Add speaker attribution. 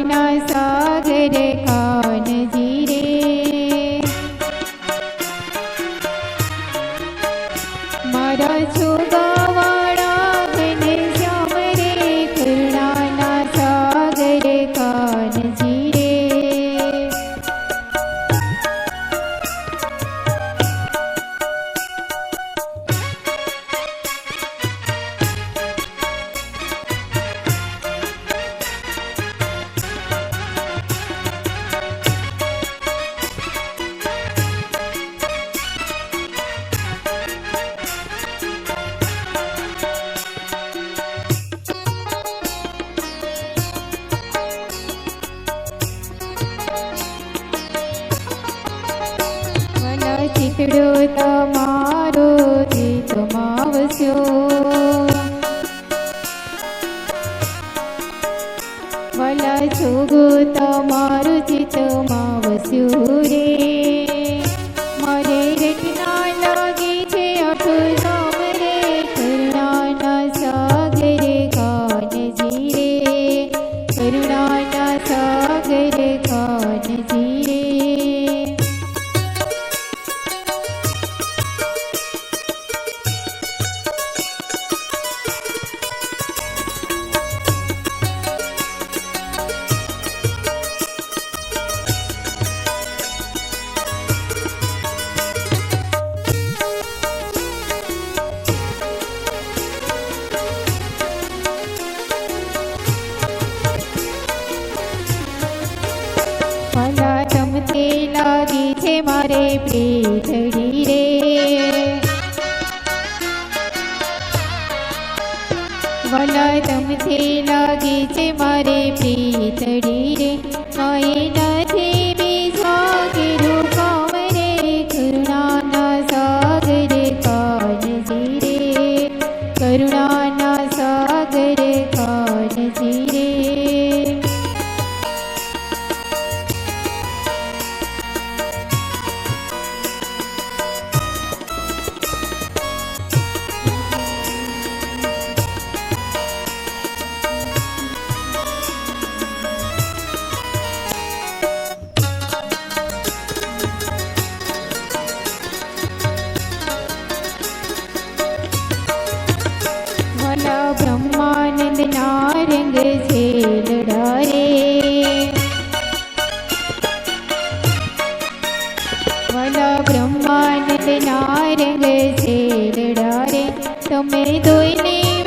Speaker 1: सागर कानजिरे मरा छोराम रे न सागर कान जि ચિતડો તમારો ચિતમાં વસ્યો ભલા જોગો તમારું ચિતમાં વસ્યું રે. મારે રટના લાગે છે અપરામ રે. કરુણાના સાગર કાનજી રે કરુણાના છે મારે પીઠડી રે ભલા તમથી લાગી છે મારે પીઠડી રે કઈ બ્રહ્માનંદ ઝેલ ડરે. વલા બ્રહ્માનંદ ના રંગ છે લડારે તમે દોઈને